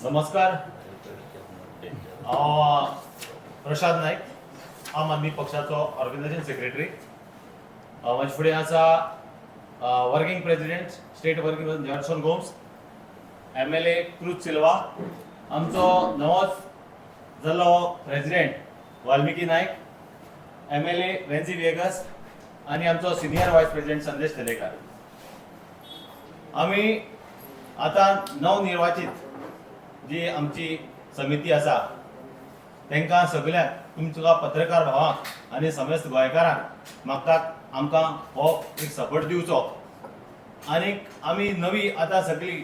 नमस्कार. हांव प्रशांत नायक आम आदमी पक्षाचो ऑर्गनायझेशन सेक्रेटरी म्हजे फुडें आसा working president state working Johnson Gomes M L A Cruz Silva आमचो नवोच जाल्लो president Valmiki Naik M L A Venzy Viegas आनी आमचो सिनियर वायस प्रेसिडेंट संदेश तेलेकार. आमी आतां नवनिर्वाचित जी आमची समिती आसा तांकां सगळ्यांक तुमच्या पत्रकार भावांक आनी समेस्त गोंयकारांक म्हाका आमकां हो एक सपोर्ट दिवचो. आनीक आमी नवी आतां सगळी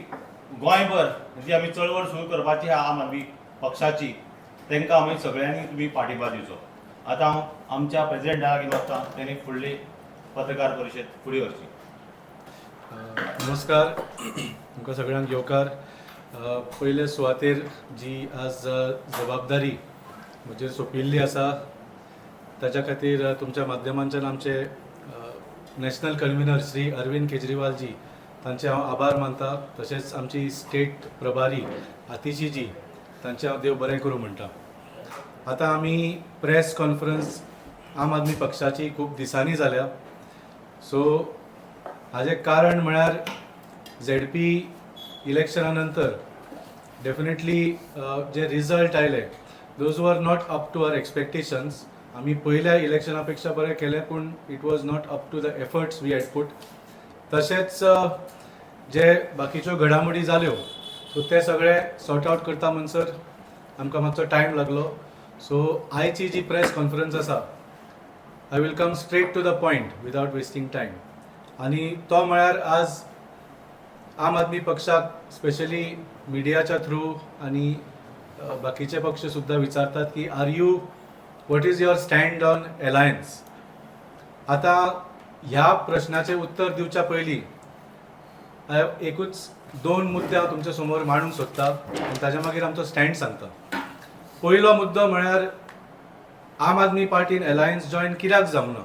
गोंयभर जी आमी चळवळ सुरू करपाची आहा आमी पक्षाची तांकां आमी सगळ्यांनी तुमी पाठिंबा दिवचो. आतां हांव आमच्या प्रेसिडेंटा लागीं मागता तेणी फुडली पत्रकार परिशद फुडें व्हरची. नमस्कार. तुमकां सगळ्यांक येवकार. पयले सुवातेर जी आज जबाबदारी म्हजेर सोंपिल्ली आसा ताच्या खातीर तुमच्या माध्यमांच्यान आमचे नॅशनल कन्व्हिनर श्री अरविंद केजरीवाल जी तांचे हांव आभार मानता. तशेंच आमची स्टेट प्रभारी आतिशी जी तांचे हांव देव बरें करूं म्हणटा. आतां आमी प्रेस कॉन्फरन्स आम आदमी पक्षाची खूब दिसांनी जाल्या. सो हाजें कारण म्हळ्यार झेड पी इलेक्शना नंतर डेफिनेटली जे रिजल्ट आयले those were not up to our expectations आमी पयल्या इलेक्शना पेक्षा बरें केलें पूण it was not up to the efforts we had put तशेंच जे बाकीच्यो घडामोडी जाल्यो सो ते सगळे सॉर्ट आवट करता म्हणसर आमकां मातसो टायम लागलो. सो आयची जी प्रेस कॉन्फरन्स आसा I will come straight to the point without wasting time आणि तो म्हळ्यार आज आम आदमी पक्षाक स्पेशली मिडियाच्या थ्रू आणि बाकीचे पक्ष सुद्धा विचारतात की are you what is your stand on alliance आता ह्या प्रश्नाचे उत्तर दिवच्या पयलीं हांव एकूच दोन मुद्दे हांव तुमच्यासमोर मांडूंक सोदता आनी ताच्या मागीर आमचो स्टँड सांगता पयलो मुद्दो म्हळ्यार आम आदमी पार्टीन अलायन्स जॉयन कित्याक जावंक ना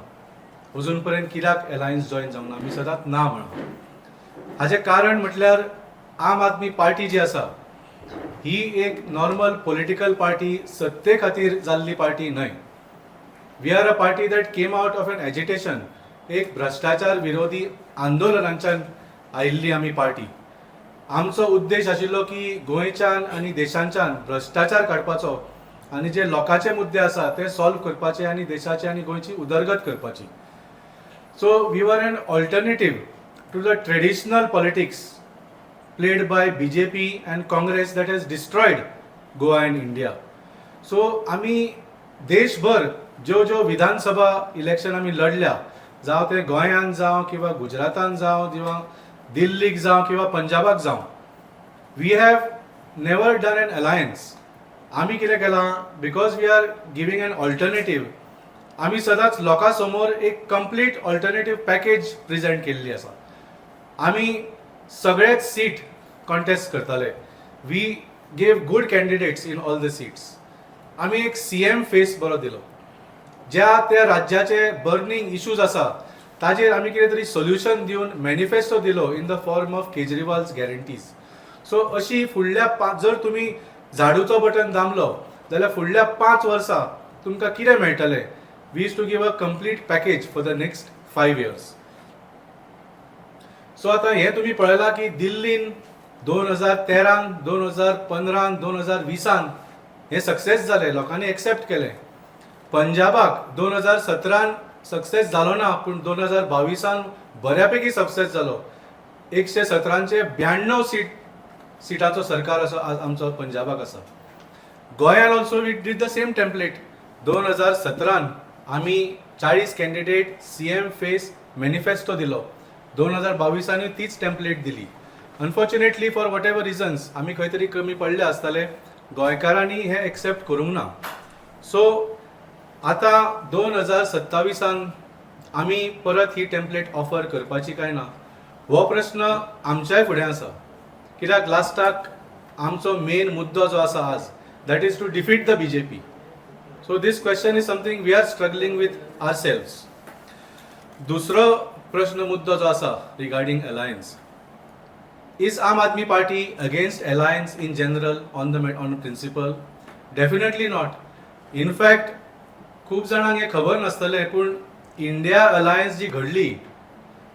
अजून पर्यंत कित्याक अलायन्स जॉयन जावंक ना आमी सदांच ना म्हणून हाजें कारण म्हटल्यार आम आदमी पार्टी जी आसा ही एक नॉर्मल पॉलिटिकल पार्टी सत्ते खातीर जाल्ली पार्टी न्हय. We are a party that came out of an agitation एक भ्रश्टाचार विरोधी आंदोलनांच्यान आयिल्ली आमी पार्टी. आमचो उद्देश आशिल्लो की गोंयच्यान आनी देशांच्यान भ्रश्टाचार काडपाचो आनी जे लोकांचे मुद्दे आसा ते सॉल्व करपाचे आनी देशाची आनी गोंयची उदरगत करपाची. So we were an alternative to the traditional politics played by BJP and Congress that has destroyed Goa and India. So आमी देशभर ज्यो ज्यो विधानसभा इलेक्शन आमी लढल्या जावं ते गोंयांत जावं किंवा गुजरातान जावं किंवा दिल्लीक जावं किंवा पंजाबाक जावं we have never done an alliance आमी कितें केलां? Because we are giving an alternative आमी सदांच लोकां समोर एक कंप्लीट ऑल्टरनेटीव पॅकेज प्रेझेंट केल्ली आसा आमी सगळेच सीट कॉन्टेस्ट करताले we gave good candidates in all the seats आमी एक सी एम फेस बरो दिलो. ज्या त्या राज्याचे बर्निंग इश्यूज आसा ताजेर आमी कितें तरी सोल्युशन दिवन मॅनिफेस्टो दिलो in the form of Kejriwal's guarantees so अशी फुडल्या पांच जर तुमी झाडूचो बटन दामलो जाल्यार फुडल्या पांच वर्सां तुमकां कितें मेळटलें we is to give a complete package for the next five years so आता हे तुम्ही पळयलां की दिल्लीन दोन हजार तेरान दोन हजार पंदरान दोन हजार विसान हे सक्सेस जालें लोकांनी एक्सेप्ट केले. पंजाबाक दोन हजार सतरान सक्सेस जालो ना पूण दोन हजार बावीसान बऱ्यापैकी सक्सेस जालो एकशे सतरांचे ब्याण्णव सीट सिटाचो सरकार असो आज आमचो पंजाबाक आसा गोंयान also we did the same template दोन हजार सतरान आमी चाळीस candidate C M face manifesto दिलो. दोन हजार बावीसांनी तीच टेम्पलेट दिली. Unfortunately for whatever reasons आमी खंय तरी कमी पडले आसताले गोंयकारांनी हे एक्सेप्ट करूंक ना. सो आतां दोन हजार सत्तावीसान आमी परत ही टेम्पलेट ऑफर करपाची काय ना? हो प्रस्न आमच्याय फुडें आसा कित्याक लास्टाक आमचो मेन मुद्दो जो आसा आज that is to defeat the B J P so this question is something we are struggling with ourselves दुसरो प्रश्न मुद्दो जो आसा regarding alliance is Aam Aadmi party against alliance in general on the on principle definitely not in fact खूब खूप जाणांक हे खबर नासतलें पूण इंडिया अलायन्स जी घडली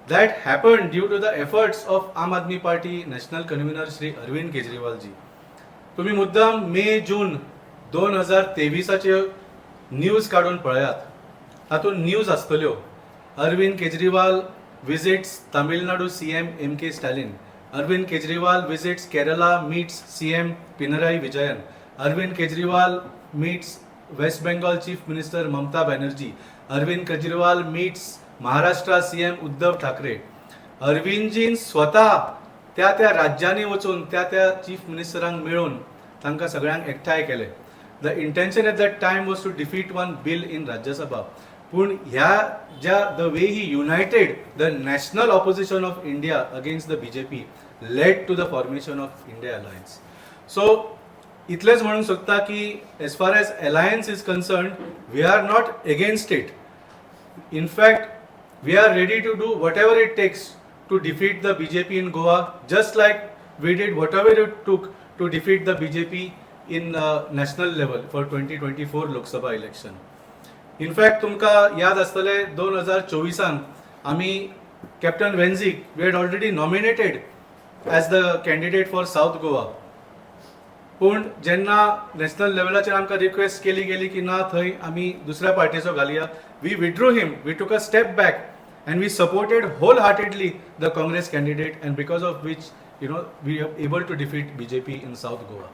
that happen due to the efforts of Aam Aadmi party national convener Shri Arvind Kejriwal ji तुम्ही मुद्दाम मे जून दोन हजार तेविसाचे न्यूज काढून पळयात. तातूंत न्यूज आसतल्यो Arvind Kejriwal visits Tamil Nadu C M M K Stalin Arvind Kejriwal visits Kerala meets C M Pinarayi Vijayan. Arvind Kejriwal meets West Bengal chief minister Mamata Banerjee. Arvind Kejriwal meets Maharashtra C M Uddhav Thackeray. अरविंदजीन स्वता त्या त्या राज्यांनी वचून त्या त्या chief मिनिस्टरांक मेळून तांकां सगळ्यांक एकठांय केले. The intention at that time was to defeat one bill in Rajya Sabha पण ह्या ज्या the way he united the national opposition of India against the B J P led to the formation of India alliance so इतलेच म्हणू शकता की as far as alliance is concern we are not against it in fact we are ready to do whatever it takes to defeat the B J P in Goa just like we did whatever it took to defeat the B J P in national level for twenty twenty four Lok Sabha election in fact तुमकां याद आसतले दोन हजार चोवीसान आमी captain वेन्झीक we had already nominated as the candidate for south Goa पूण जेन्ना national लेवलाचेर आमकां रिक्वेस्ट केली गेली की ना थंय आमी दुसऱ्या पार्टीचो घालया we withdrew him we took a step back and we supported wholeheartedly the Congress candidate and because of which you know we able to defeat B J P in south Goa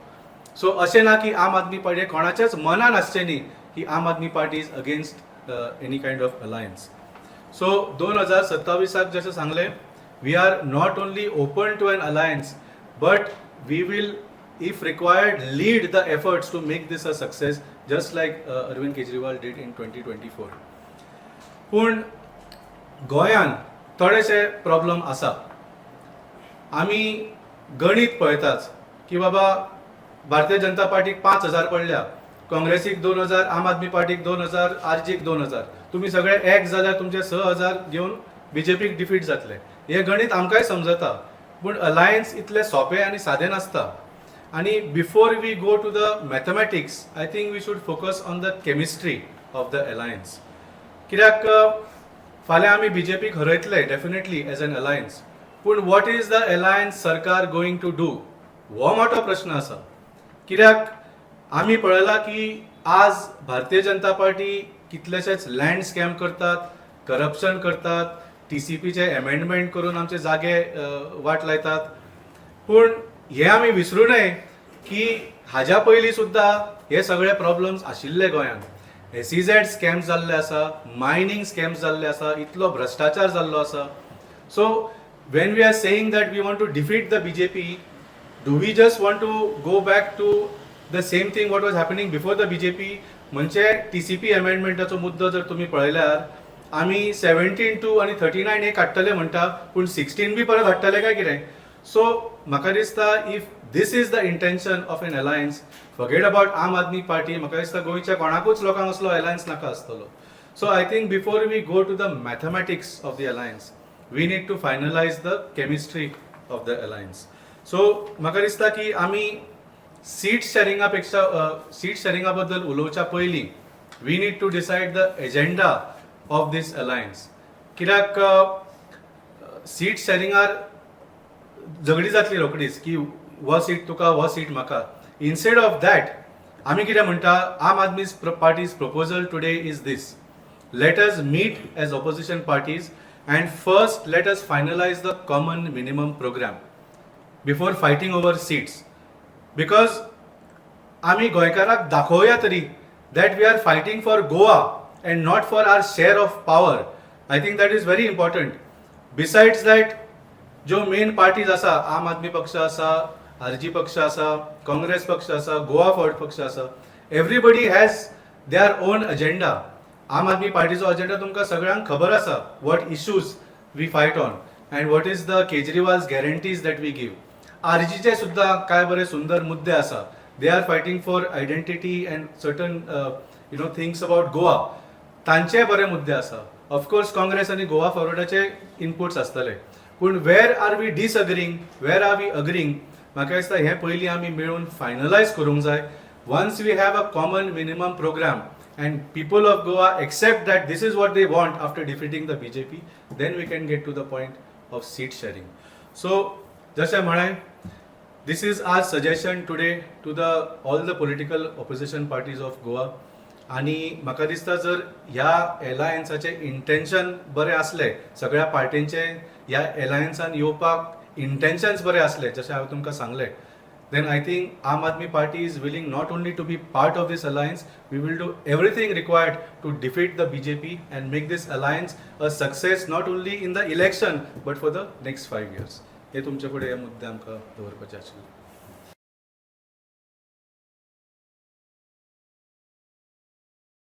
so अशें ना की आम Aadmi party कोणाच्याच मनान आसचें न्ही ही Aam Aadmi party is against any kind of alliance so दोन हजार सत्तावीसाक जशें सांगलें we are not only open to an alliance but we will if required lead the efforts to make this a success just like uh, Arvind Kejriwal did in 2024 पूण गोंयान थोडेशे problem आसा. आमी गणीत पळयताच की बाबा भारतीय जनता पार्टीक पांच हजार पडल्या. काँग्रेसीक दोन हजार आम आदमी पार्टीक दोन हजार आरजीक दोन हजार. तुमी सगळे एक जाल्यार तुमचे स हजार घेवन बीजेपीक डिफीट जातले. हे गणीत आमकांय समजता? पूण अलायन्स इतले सोंपें आनी सादें नासता. आणि before we go to the mathematics I think we should focus on the chemistry of the alliance कित्याक फाल्यां आमी बी जे पीक हरयतले डेफिनेटली एज एन अलायन्स पूण वॉट इज द अलायन्स सरकार गोईंग टू डू हो मोठो प्रश्न आसा कित्याक आमी पळयलां की आज भारतीय जनता पार्टी कितलेशेच लँड स्कॅम करतात करप्शन करतात टी सी पीचे अमेंडमेंट करून आमचे जागे वाट लायतात. पूण हे आमी विसरू नये की हाज्या पयलीं सुद्दां हे सगळे प्रॉब्लम्स आशिल्ले गोंयांत. एस झॅड स्कॅम्स जाल्ले आसा मायनींग स्कॅम्स जाल्ले आसा इतलो भ्रश्टाचार जाल्लो आसा. So when we are saying that we want to defeat the B J P do we just want to go back to the same thing what was happening before the B J P म्हणजे T C P एमेंडमेंटाचो मुद्दो जर तुमी पळयल्यार आमी seventeen two आनी thirty nine एक हाडटले म्हणटा पूण सिक्स्टीन बी परत हाडटले काय कितें? सो म्हाका दिसता if this is the intention of an alliance forget about Aam Aadmi party म्हाका दिसता गोंयच्या कोणाकूच लोकांक असलो अलायन्स नाका आसतलो. So I think before we go to the mathematics of the alliance we need to finalise the chemistry of the alliance so म्हाका दिसता की आमी सीट शेरिंगा पेक्षा सीट शेरिंगा बद्दल उलोवच्या पयलीं we need to decide the agenda of this alliance कित्याक seat शेरिंगार झगडी जातली रोखडीच की हो सीट तुका हो सीट म्हाका. इन्स्टेड ऑफ दॅट आमी कितें म्हणटा Aam Aadmi parties proposal today is this let us meet as opposition parties and first let us finalise the common minimum programme before fighting over seats because आमी गोंयकाराक दाखोवया तरी that we are fighting for Goa and not for our share of power I think that is very important besides that ज्यो main parties आसा आम आदमी पक्ष आसा RG पक्ष आसा काँग्रेस पक्ष आसा गोवा फॉर्ड पक्ष आसा everybody has their own agenda Aam Aadmi पार्टीचो agenda तुमकां सगळ्यांक खबर आसा what issues we fight on and what is the Kejriwal's guarantees that we give आरजीचे सुद्दां कांय बरे सुंदर मुद्दे आसा they are fighting for identity and certain you know things about Goa तांचे बरे मुद्दे आसा ऑफकोर्स काँग्रेस आनी गोवा फॉरवर्डाचे इनपुट्स आसतले पूण where are we disagreeing where are we agreeing म्हाका दिसता हें पयलीं आमी मेळून फायनलायज करूंक जाय. Once we have a common minimum programme and people of Goa accept that this is what they want after defeating the B J P then we can get to the point of seat sharing so जशें म्हळें This is our suggestion today to the all the political opposition parties of Goa. आणि म्हाका दिसता जर ह्या एलायन्साचे intention बरे असले सगळ्या पार्टींचे ह्या एलायन्सान येवपाक इंटेन्शन्स बरे असले जशें हांवें तुमकां सांगलें then I think Aam Aadmi party is willing not only to be part of this alliance we will do everything required to defeat the B J P and make this alliance a success not only in the election but for the next five years हे तुमचे फुडें हे मुद्दे आमकां दवरपाचे आशिल्ले.